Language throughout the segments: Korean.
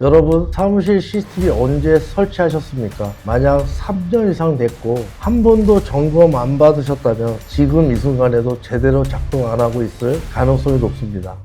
여러분 사무실 CCTV 언제 설치하셨습니까? 만약 3년 이상 됐고 한 번도 점검 안 받으셨다면 지금 이 순간에도 제대로 작동 안 하고 있을 가능성이 높습니다.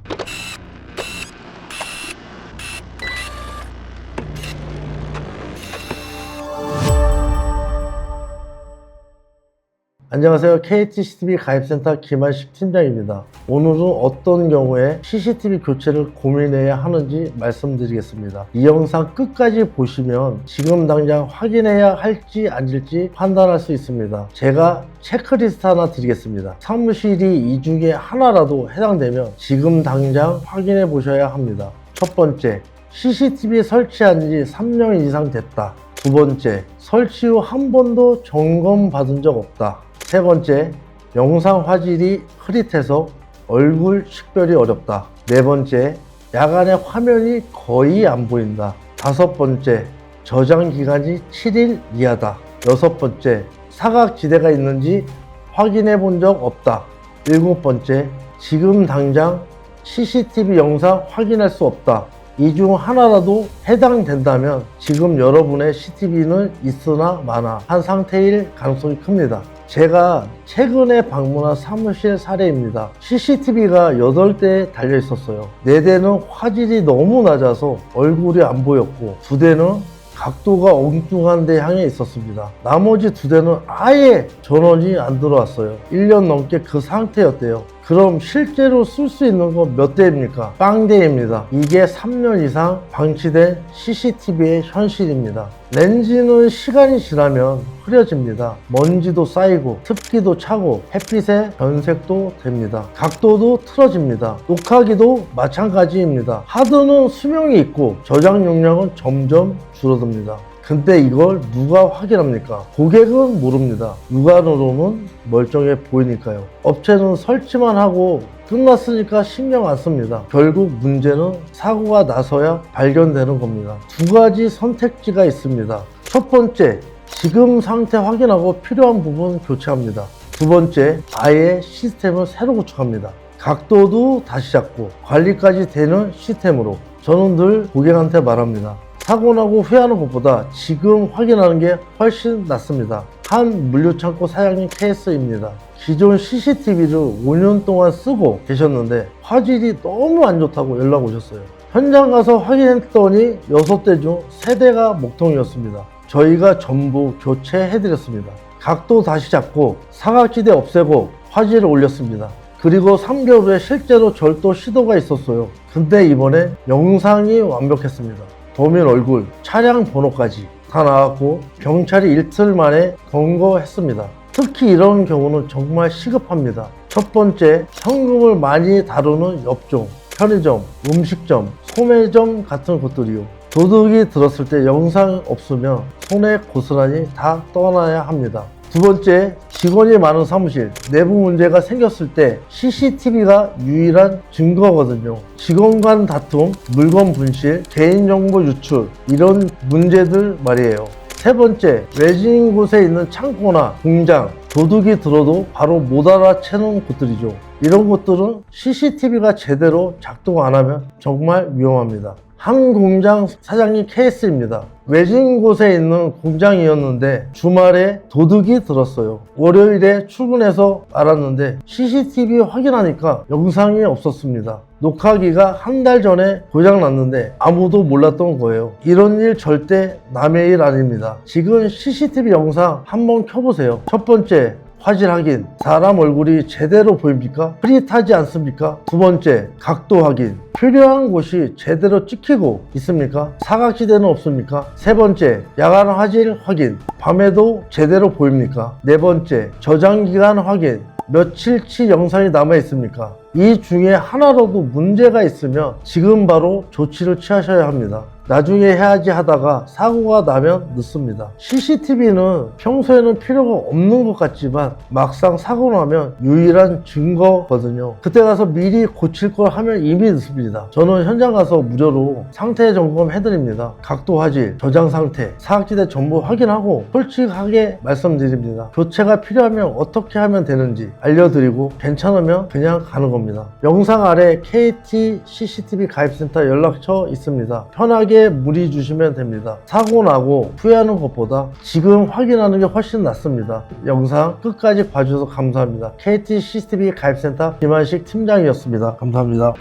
안녕하세요. KTCTV 가입센터 김한식 팀장입니다. 오늘은 어떤 경우에 CCTV 교체를 고민해야 하는지 말씀드리겠습니다. 이 영상 끝까지 보시면 지금 당장 확인해야 할지 아닐지 판단할 수 있습니다. 제가 체크리스트 하나 드리겠습니다. 사무실이 이 중에 하나라도 해당되면 지금 당장 확인해 보셔야 합니다. 첫 번째, CCTV 설치한 지 3년 이상 됐다. 두 번째, 설치 후 한 번도 점검 받은 적 없다. 세 번째, 영상 화질이 흐릿해서 얼굴 식별이 어렵다. 네 번째, 야간에 화면이 거의 안 보인다. 다섯 번째, 저장 기간이 7일 이하다. 여섯 번째, 사각지대가 있는지 확인해 본 적 없다. 일곱 번째, 지금 당장 CCTV 영상 확인할 수 없다. 이 중 하나라도 해당된다면 지금 여러분의 CCTV는 있으나 마나 한 상태일 가능성이 큽니다. 제가 최근에 방문한 사무실 사례입니다. CCTV가 8대 달려 있었어요. 4대는 화질이 너무 낮아서 얼굴이 안 보였고, 2대는 각도가 엉뚱한 데 향해 있었습니다. 나머지 두 대는 아예 전원이 안 들어왔어요. 1년 넘게 그 상태였대요. 그럼 실제로 쓸 수 있는 건 몇 대입니까? 빵대입니다. 이게 3년 이상 방치된 CCTV의 현실입니다. 렌즈는 시간이 지나면 흐려집니다. 먼지도 쌓이고 습기도 차고 햇빛에 변색도 됩니다. 각도도 틀어집니다. 녹화기도 마찬가지입니다. 하드는 수명이 있고 저장 용량은 점점 줄어듭니다. 근데 이걸 누가 확인합니까? 고객은 모릅니다. 육안으로는 멀쩡해 보이니까요. 업체는 설치만 하고 끝났으니까 신경 안 씁니다. 결국 문제는 사고가 나서야 발견되는 겁니다. 두 가지 선택지가 있습니다. 첫 번째, 지금 상태 확인하고 필요한 부분 교체합니다. 두 번째, 아예 시스템을 새로 구축합니다. 각도도 다시 잡고 관리까지 되는 시스템으로 저는 늘 고객한테 말합니다. 사고 나고 후회하는 것보다 지금 확인하는 게 훨씬 낫습니다. 한 물류창고 사장님 케이스입니다. 기존 CCTV를 5년 동안 쓰고 계셨는데 화질이 너무 안 좋다고 연락 오셨어요. 현장 가서 확인했더니 6대 중 3대가 목통이었습니다. 저희가 전부 교체해드렸습니다. 각도 다시 잡고 사각지대 없애고 화질을 올렸습니다. 그리고 3개월 후에 실제로 절도 시도가 있었어요. 근데 이번에 영상이 완벽했습니다. 도면 얼굴, 차량 번호까지 다 나왔고 경찰이 이틀 만에 검거했습니다. 특히 이런 경우는 정말 시급합니다. 첫 번째, 현금을 많이 다루는 업종, 편의점, 음식점, 소매점 같은 곳들이요. 도둑이 들었을 때 영상 없으면 손에 고스란히 다 떠나야 합니다. 두 번째, 직원이 많은 사무실, 내부 문제가 생겼을 때 CCTV가 유일한 증거거든요. 직원 간 다툼, 물건 분실, 개인정보 유출, 이런 문제들 말이에요. 세 번째, 외진 곳에 있는 창고나 공장, 도둑이 들어도 바로 못 알아채는 곳들이죠. 이런 곳들은 CCTV가 제대로 작동 안 하면 정말 위험합니다. 한 공장 사장님 케이스입니다. 외진 곳에 있는 공장이었는데 주말에 도둑이 들었어요. 월요일에 출근해서 알았는데 CCTV 확인하니까 영상이 없었습니다. 녹화기가 한 달 전에 고장 났는데 아무도 몰랐던 거예요. 이런 일 절대 남의 일 아닙니다. 지금 CCTV 영상 한번 켜보세요. 첫 번째, 화질 확인. 사람 얼굴이 제대로 보입니까? 흐릿하지 않습니까? 두 번째, 각도 확인. 필요한 곳이 제대로 찍히고 있습니까? 사각지대는 없습니까? 세 번째, 야간 화질 확인. 밤에도 제대로 보입니까? 네 번째, 저장 기간 확인. 며칠치 영상이 남아 있습니까? 이 중에 하나라도 문제가 있으면 지금 바로 조치를 취하셔야 합니다. 나중에 해야지 하다가 사고가 나면 늦습니다. CCTV는 평소에는 필요가 없는 것 같지만 막상 사고 나면 유일한 증거거든요. 그때 가서 미리 고칠 걸 하면 이미 늦습니다. 저는 현장 가서 무료로 상태 점검 해드립니다. 각도 화질, 저장 상태, 사각지대 전부 확인하고 솔직하게 말씀드립니다. 교체가 필요하면 어떻게 하면 되는지 알려드리고 괜찮으면 그냥 가는 겁니다. 영상 아래 KT CCTV 가입센터 연락처 있습니다. 편하게 편하게 문의 주시면 됩니다. 사고 나고 후회하는 것보다 지금 확인하는 게 훨씬 낫습니다. 영상 끝까지 봐주셔서 감사합니다. KT CCTV 가입센터 김한식 팀장이었습니다. 감사합니다.